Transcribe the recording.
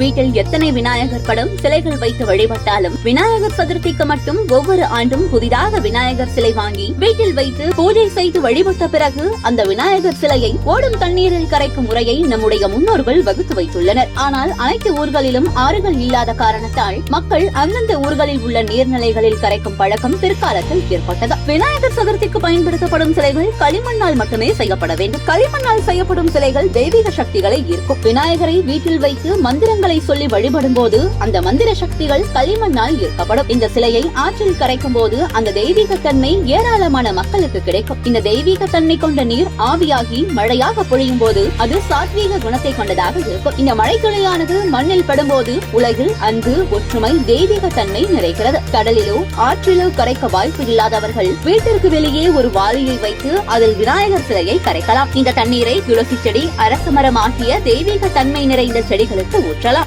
வீட்டில் எத்தனை விநாயகர் படம் சிலைகள் வைத்து வழிபட்டாலும் விநாயகர் சதுர்த்திக்கு மட்டும் ஒவ்வொரு ஆண்டும் புதிதாக விநாயகர் சிலை வாங்கி வீட்டில் வைத்து பூஜை செய்து வழிபட்ட பிறகு அந்த விநாயகர் சிலையை ஓடும் தண்ணீரில் கரைக்கும் முறையை நம்முடைய முன்னோர்கள் வகுத்து வைத்துள்ளனர். ஆனால் அனைத்து ஊர்களிலும் ஆறுகள் இல்லாத காரணத்தால் மக்கள் அந்தந்த ஊர்களில் உள்ள நீர்நிலைகளில் கரைக்கும் பழக்கம் பிற்காலத்தில் ஏற்பட்டது. விநாயகர் சதுர்த்திக்கு பயன்படுத்தப்படும் சிலைகள் களிமண்ணால் மட்டுமே செய்யப்பட வேண்டும். களிமண்ணால் செய்யப்படும் சிலைகள் தெய்வீக சக்திகளை ஈர்க்கும். விநாயகரை வீட்டில் வைத்து மந்திரங்கள் மந்திரங்களை சொல்லி வழிபடும் போது அந்த மந்திர சக்திகள் களிமண்ணால் ஈர்க்கப்படும். இந்த சிலையை ஆற்றில் கரைக்கும் போது அந்த தெய்வீக தன்மை ஏராளமான மக்களுக்கு கிடைக்கும். இந்த தெய்வீக தன்மை கொண்ட நீர் ஆவியாகி மழையாக பொழியும் போது அது சாத்வீக குணத்தை கொண்டதாக இருக்கும். இந்த மழை துளியானது மண்ணில் படும்போது உலகில் அன்பு ஒற்றுமை தெய்வீக தன்மை நிறைகிறது. கடலிலோ ஆற்றிலோ கரைக்க வாய்ப்பு இல்லாதவர்கள் வீட்டிற்கு வெளியே ஒரு வாளியை வைத்து அதில் விநாயகர் சிலையை கரைக்கலாம். இந்த தண்ணீரை துளசி செடி அரச மரம் ஆகிய தெய்வீக தன்மை நிறைந்த செடிகளுக்கு ஊற்றலாம்.